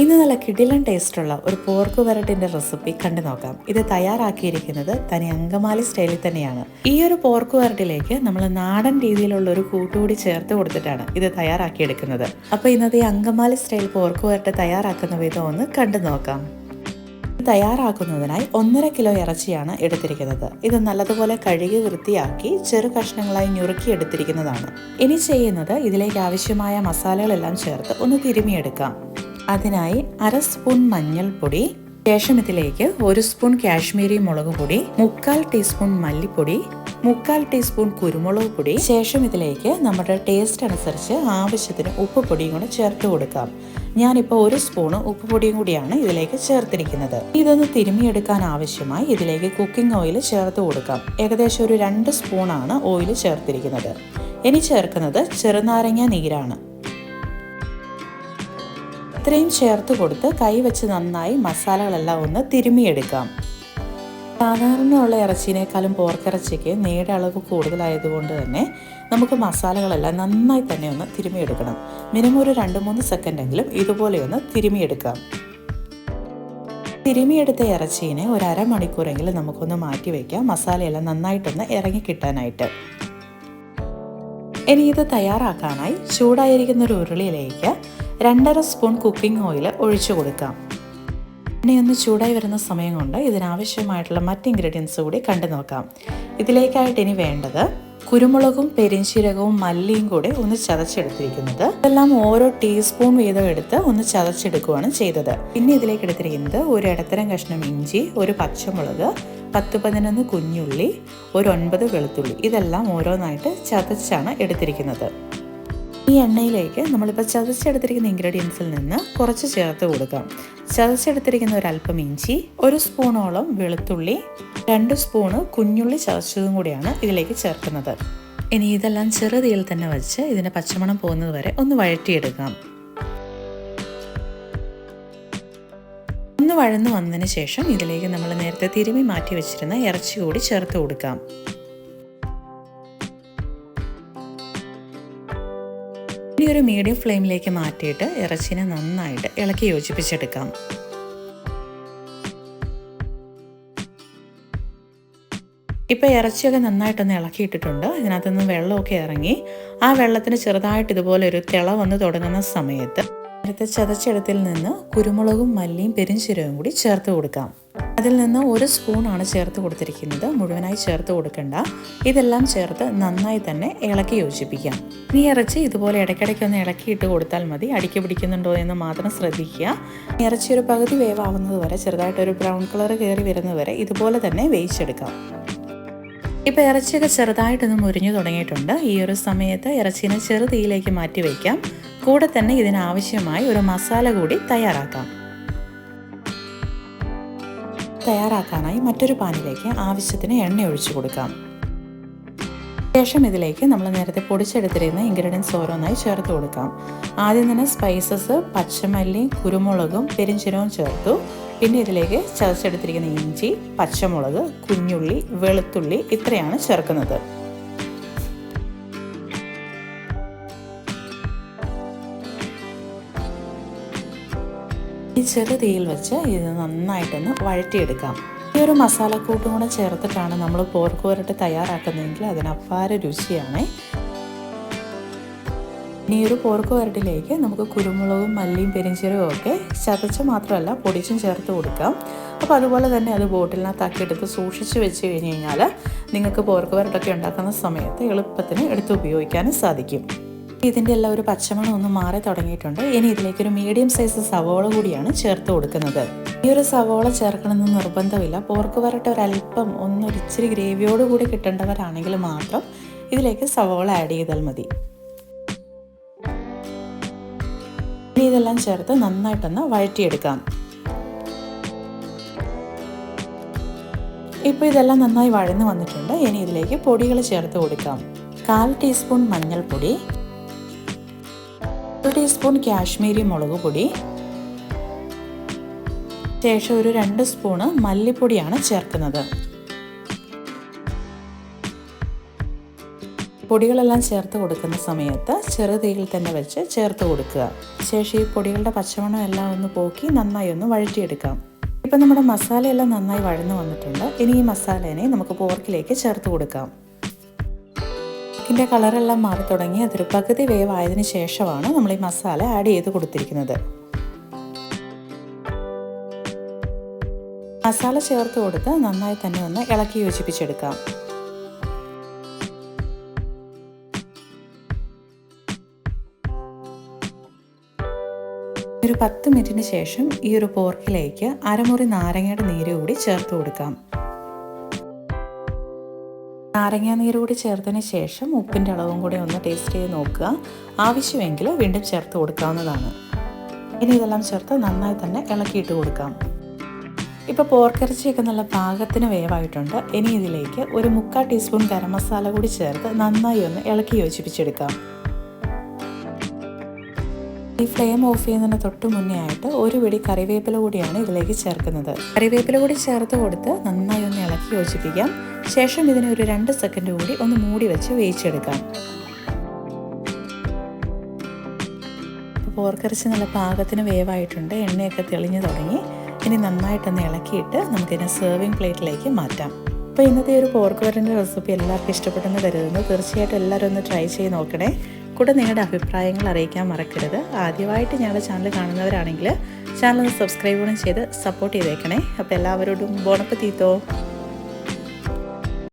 ഇന്ന് നല്ല കിടിലൻ ടേസ്റ്റുള്ള ഒരു പോർക്ക് വരട്ടിന്റെ റെസിപ്പി കണ്ടു നോക്കാം. ഇത് തയ്യാറാക്കിയിരിക്കുന്നത് തനി അങ്കമാലി സ്റ്റൈലിൽ തന്നെയാണ്. ഈ ഒരു പോർക്ക് വരട്ടിലേക്ക് നമ്മൾ നാടൻ രീതിയിലുള്ള ഒരു കൂട്ടുകൂടി ചേർത്ത് കൊടുത്തിട്ടാണ് ഇത് തയ്യാറാക്കിയെടുക്കുന്നത്. അപ്പോൾ ഇന്നത്തെ അങ്കമാലി സ്റ്റൈൽ പോർക്ക് വരട്ട് തയ്യാറാക്കുന്ന വിധം ഒന്ന് കണ്ടു നോക്കാം. തയ്യാറാക്കുന്നതിനായി ഒന്നര കിലോ ഇറച്ചിയാണ് എടുത്തിരിക്കുന്നത്. ഇത് നല്ലതുപോലെ കഴുകി വൃത്തിയാക്കി ചെറു കഷ്ണങ്ങളായി ഞുറുക്കി എടുത്തിരിക്കുന്നതാണ്. ഇനി ചെയ്യുന്നത് ഇതിലേക്ക് ആവശ്യമായ മസാലകളെല്ലാം ചേർത്ത് ഒന്ന് തിരുമിയെടുക്കാം. അതിനായി അര സ്പൂൺ മഞ്ഞൾപ്പൊടി ശേഷം ഇതിലേക്ക് ഒരു സ്പൂൺ കാശ്മീരി മുളക് പൊടി മുക്കാൽ ടീസ്പൂൺ മല്ലിപ്പൊടി മുക്കാൽ ടീസ്പൂൺ കുരുമുളക് പൊടി ശേഷം ഇതിലേക്ക് നമ്മുടെ ടേസ്റ്റ് അനുസരിച്ച് ആവശ്യത്തിന് ഉപ്പ് പൊടിയും കൂടെ ചേർത്ത് കൊടുക്കാം. ഞാനിപ്പോൾ ഒരു സ്പൂണ് ഉപ്പ് പൊടിയും കൂടിയാണ് ഇതിലേക്ക് ചേർത്തിരിക്കുന്നത്. ഇതൊന്ന് തിരുമിയെടുക്കാൻ ആവശ്യമായി ഇതിലേക്ക് കുക്കിംഗ് ഓയിൽ ചേർത്ത് കൊടുക്കാം. ഏകദേശം ഒരു രണ്ട് സ്പൂണാണ് ഓയിൽ ചേർത്തിരിക്കുന്നത്. ഇനി ചേർക്കുന്നത് ചെറുനാരങ്ങ നീരാണ്. ഇത്രയും ചേർത്ത് കൊടുത്ത് കൈ വെച്ച് നന്നായി മസാലകളെല്ലാം ഒന്ന് തിരുമിയെടുക്കാം സാധാരണയുള്ള ഇറച്ചിനേക്കാളും പോർക്കിറച്ചിക്ക് നീടെ അളവ് കൂടുതലായതുകൊണ്ട് തന്നെ നമുക്ക് മസാലകളെല്ലാം നന്നായി തന്നെ ഒന്ന് തിരുമിയെടുക്കണം മിനിമം ഒരു രണ്ട് മൂന്ന് സെക്കൻഡെങ്കിലും ഇതുപോലെ ഒന്ന് തിരുമിയെടുക്കാം തിരുമിയെടുത്ത ഇറച്ചീനെ ഒരു അരമണിക്കൂറെങ്കിലും നമുക്കൊന്ന് മാറ്റി വയ്ക്കാം മസാലയെല്ലാം നന്നായിട്ടൊന്ന് ഇറങ്ങി കിട്ടാനായിട്ട്. ഇനി ഇത് തയ്യാറാക്കാനായി ചൂടായിരിക്കുന്ന ഒരു ഉരുളിയിലേക്ക് രണ്ടര സ്പൂൺ കുക്കിംഗ് ഓയിൽ ഒഴിച്ചു കൊടുക്കാം. ഒന്ന് ചൂടായി വരുന്ന സമയം കൊണ്ട് ഇതിനാവശ്യമായിട്ടുള്ള മറ്റ് ഇൻഗ്രീഡിയൻസ് കൂടി കണ്ടു നോക്കാം. ഇതിലേക്കായിട്ട് ഇനി വേണ്ടത് കുരുമുളകും പെരിഞ്ചീരകവും മല്ലിയും കൂടി ഒന്ന് ചതച്ചെടുത്തിരിക്കുന്നത്. ഇതെല്ലാം ഓരോ ടീസ്പൂൺ വീതം എടുത്ത് ഒന്ന് ചതച്ചെടുക്കുകയാണ് ചെയ്തത്. പിന്നെ ഇതിലേക്ക് എടുത്തിരിക്കുന്നത് ഒരു ഇടത്തരം കഷ്ണം ഇഞ്ചി ഒരു പച്ചമുളക് പത്ത് പതിനൊന്ന് കുഞ്ഞുള്ളി ഒരു ഒൻപത് വെളുത്തുള്ളി. ഇതെല്ലാം ഓരോന്നായിട്ട് ചതച്ചാണ് എടുത്തിരിക്കുന്നത്. ഈ എണ്ണയിലേക്ക് നമ്മളിപ്പോൾ ചതച്ചെടുത്തിരിക്കുന്ന ഇൻഗ്രീഡിയൻസിൽ നിന്ന് കുറച്ച് ചേർത്ത് കൊടുക്കാം. ചതച്ചെടുത്തിരിക്കുന്ന ഒരല്പം ഇഞ്ചി ഒരു സ്പൂണോളം വെളുത്തുള്ളി രണ്ട് സ്പൂണ് കുഞ്ഞുള്ളി ചതച്ചതും കൂടിയാണ് ഇതിലേക്ക് ചേർക്കുന്നത്. ഇനി ഇതെല്ലാം ചെറുതീയിൽ തന്നെ വെച്ച് ഇതിന്റെ പച്ചമണം പോകുന്നത് വരെ ഒന്ന് വഴറ്റിയെടുക്കാം. ഒന്ന് വഴന്നു വന്നതിന് ശേഷം ഇതിലേക്ക് നമ്മൾ നേരത്തെ തിരുമി മാറ്റി വെച്ചിരുന്ന ഇറച്ചി കൂടി ചേർത്ത് കൊടുക്കാം. ഒരു മീഡിയം ഫ്ലെയിമിലേക്ക് മാറ്റിയിട്ട് ഇറച്ചിനെ നന്നായിട്ട് ഇളക്കി യോജിപ്പിച്ചെടുക്കാം. ഇപ്പോൾ ഇറച്ചിയൊക്കെ നന്നായിട്ടൊന്ന് ഇളക്കിയിട്ടിട്ടുണ്ട്. ഇതിനകത്തുനിന്ന് വെള്ളമൊക്കെ ഇറങ്ങി. ആ വെള്ളത്തിന് ചെറുതായിട്ട് ഇതുപോലെ ഒരു തിള വന്ന് തുടങ്ങുന്ന സമയത്ത് നേരത്തെ ചതച്ചെടുത്തിൽ നിന്ന് കുരുമുളകും മല്ലിയും പെരിഞ്ചീരകവും കൂടി ചേർത്ത് കൊടുക്കാം. അതിൽ നിന്ന് ഒരു സ്പൂണാണ് ചേർത്ത് കൊടുത്തിരിക്കുന്നത്. മുഴുവനായി ചേർത്ത് കൊടുക്കണ്ട. ഇതെല്ലാം ചേർത്ത് നന്നായി തന്നെ ഇളക്കി യോജിപ്പിക്കാം. നീ ഇറച്ചി ഇതുപോലെ ഇടയ്ക്കിടയ്ക്ക് ഒന്ന് ഇളക്കി ഇട്ട് കൊടുത്താൽ മതി. അടിക്ക് പിടിക്കുന്നുണ്ടോ എന്ന് മാത്രം ശ്രദ്ധിക്കുക. ഇറച്ചി ഒരു പകുതി വേവാവുന്നത് വരെ ചെറുതായിട്ട് ഒരു ബ്രൗൺ കളർ കയറി വരുന്നത് വരെ ഇതുപോലെ തന്നെ വേവിച്ചെടുക്കാം. ഇപ്പോൾ ഇറച്ചിയൊക്കെ ചെറുതായിട്ടൊന്ന് മുരിഞ്ഞു തുടങ്ങിയിട്ടുണ്ട്. ഈ ഒരു സമയത്ത് ഇറച്ചീനെ ചെറുതീയിലേക്ക് മാറ്റി വയ്ക്കാം. കൂടെ തന്നെ ഇതിനാവശ്യമായി ഒരു മസാല കൂടി തയ്യാറാക്കാം. തയ്യാറാക്കാനായി മറ്റൊരു പാനിലേക്ക് ആവശ്യത്തിന് എണ്ണ ഒഴിച്ചു കൊടുക്കാം. ശേഷം ഇതിലേക്ക് നമ്മൾ നേരത്തെ പൊടിച്ചെടുത്തിരുന്ന ഇൻഗ്രീഡിയൻസ് ഓരോന്നായി ചേർത്ത് കൊടുക്കാം. ആദ്യം തന്നെ സ്പൈസസ് പച്ചമല്ലി കുരുമുളകും പെരിഞ്ചീരവും ചേർത്തു. പിന്നെ ഇതിലേക്ക് ചതച്ചെടുത്തിരിക്കുന്ന ഇഞ്ചി പച്ചമുളക് കുഞ്ഞുള്ളി വെളുത്തുള്ളി ഇത്രയാണ് ചേർക്കുന്നത്. ഈ ചെറു തീയിൽ വെച്ച് ഇത് നന്നായിട്ടൊന്ന് വഴറ്റിയെടുക്കാം. ഈ ഒരു മസാലക്കൂട്ടും കൂടെ ചേർത്തിട്ടാണ് നമ്മൾ പോർക്ക് വരട്ട് തയ്യാറാക്കുന്നതെങ്കിൽ അതിന് അപ്പാര രുചിയാണ്. ഇനി ഒരു പോർക്ക് വരട്ടിലേക്ക് നമുക്ക് കുരുമുളകും മല്ലിയും പെരിഞ്ചീരകവും ഒക്കെ ചതച്ച് മാത്രമല്ല പൊടിച്ചും ചേർത്ത് കൊടുക്കാം. അപ്പോൾ അതുപോലെ തന്നെ അത് ബോട്ടിലിനകത്താക്കി എടുത്ത് സൂക്ഷിച്ച് വെച്ച് കഴിഞ്ഞ് കഴിഞ്ഞാൽ നിങ്ങൾക്ക് പോർക്ക് വരട്ടൊക്കെ ഉണ്ടാക്കുന്ന സമയത്ത് എളുപ്പത്തിന് എടുത്ത് ഉപയോഗിക്കാനും സാധിക്കും. ഇതിന്റെ എല്ലാം ഒരു പച്ചമണം ഒന്ന് മാറി തുടങ്ങിയിട്ടുണ്ട്. ഇനി ഇതിലേക്ക് ഒരു മീഡിയം സൈസ് സവോള കൂടിയാണ് ചേർത്ത് കൊടുക്കുന്നത്. ഈ ഒരു സവോള ചേർക്കണമെന്ന് നിർബന്ധമില്ല. പോർക്ക് വരട്ട് ഒരല്പം ഒന്നൊരിച്ചിരി ഗ്രേവിയോട് കൂടി കിട്ടേണ്ടവരാണെങ്കിൽ മാത്രം ഇതിലേക്ക് സവോള ആഡ് ചെയ്താൽ മതി. ഇനി ഇതെല്ലാം ചേർത്ത് നന്നായിട്ടൊന്ന് വഴറ്റിയെടുക്കാം. ഇപ്പോൾ ഇതെല്ലാം നന്നായി വഴന്ന് വന്നിട്ടുണ്ട്. ഇനി ഇതിലേക്ക് പൊടികൾ ചേർത്ത് കൊടുക്കാം. കാൽ ടീസ്പൂൺ മഞ്ഞൾപ്പൊടി ഒരു ടീസ്പൂൺ കാശ്മീരി മുളക് പൊടി. ശേഷം ഒരു രണ്ട് സ്പൂണ് മല്ലിപ്പൊടിയാണ് ചേർക്കുന്നത്. പൊടികളെല്ലാം ചേർത്ത് കൊടുക്കുന്ന സമയത്ത് ചെറുതീയിൽ തന്നെ വെച്ച് ചേർത്ത് കൊടുക്കുക. ശേഷം ഈ പൊടികളുടെ പച്ചമണം എല്ലാം ഒന്ന് പോക്കി നന്നായി ഒന്ന് വഴറ്റിയെടുക്കാം. ഇപ്പം നമ്മുടെ മസാലയെല്ലാം നന്നായി വഴന്നു വന്നിട്ടുണ്ട്. ഇനി ഈ മസാലേനെ നമുക്ക് പോർക്കിലേക്ക് ചേർത്ത് കൊടുക്കാം. ഇതിന്റെ കളറെല്ലാം മാറി തുടങ്ങി. അതൊരു പകുതി വേവായതിനു ശേഷമാണ് നമ്മൾ ഈ മസാല ആഡ് ചെയ്ത് കൊടുത്തിരിക്കുന്നത്. മസാല ചേർത്ത് കൊടുത്ത് നന്നായി തന്നെ ഒന്ന് ഇളക്കി യോജിപ്പിച്ചെടുക്കാം. ഒരു പത്ത് മിനിറ്റിന് ശേഷം ഈ ഒരു പോർക്കിലേക്ക് അരമുറി നാരങ്ങയുടെ നീര് കൂടി ചേർത്ത് കൊടുക്കാം. നാരങ്ങ നീര് കൂടി ചേർത്തതിന് ശേഷം ഉപ്പിന്റെ അളവും കൂടി ഒന്ന് ടേസ്റ്റ് ചെയ്ത് നോക്കുക. ആവശ്യമെങ്കിൽ വീണ്ടും ചേർത്ത് കൊടുക്കാവുന്നതാണ്. ഇനി ഇതെല്ലാം ചേർത്ത് നന്നായി തന്നെ ഇളക്കിയിട്ട് കൊടുക്കാം. ഇപ്പോൾ പോർക്കിറച്ചിയൊക്കെ നല്ല പാകത്തിന് വേവായിട്ടുണ്ട്. ഇനി ഇതിലേക്ക് ഒരു മുക്കാൽ ടീസ്പൂൺ ഗരം മസാല കൂടി ചേർത്ത് നന്നായി ഒന്ന് ഇളക്കി യോജിപ്പിച്ചെടുക്കാം. ഈ ഫ്ലെയിം ഓഫ് ചെയ്യുന്നതിന് തൊട്ട് മുന്നേ ആയിട്ട് ഒരു പിടി കറിവേപ്പില കൂടിയാണ് ഇതിലേക്ക് ചേർക്കുന്നത്. കറിവേപ്പില കൂടി ചേർത്ത് കൊടുത്ത് നന്നായി ഒന്ന് ഇളക്കി യോജിപ്പിക്കാം. ശേഷം ഇതിനെ ഒരു രണ്ട് സെക്കൻഡ് കൂടി ഒന്ന് മൂടി വെച്ച് വേവിച്ചെടുക്കാം. പോർക്കറിച്ച് നല്ല പാകത്തിന് വേവായിട്ടുണ്ട്. എണ്ണയൊക്കെ തെളിഞ്ഞു തുടങ്ങി. ഇനി നന്നായിട്ടൊന്ന് ഇളക്കിയിട്ട് നമുക്കിതിനെ സെർവിങ് പ്ലേറ്റിലേക്ക് മാറ്റാം. അപ്പോൾ ഇന്നത്തെ ഒരു പോർക്ക് വരന്റെ റെസിപ്പി എല്ലാവർക്കും ഇഷ്ടപ്പെട്ടെന്ന് കരുതുന്നു. തീർച്ചയായിട്ടും എല്ലാവരും ഒന്ന് ട്രൈ ചെയ്ത് നോക്കണേ. കൂടെ നിങ്ങളുടെ അഭിപ്രായങ്ങൾ അറിയിക്കാൻ മറക്കരുത്. ആദ്യമായിട്ട് ഞങ്ങളുടെ ചാനൽ കാണുന്നവരാണെങ്കിൽ ചാനൽ സബ്സ്ക്രൈബ് ചെയ്ത് സപ്പോർട്ട് ചെയ്തേക്കണേ. അപ്പോൾ എല്ലാവരോടും ബോണപ്പ് തീത്തോ.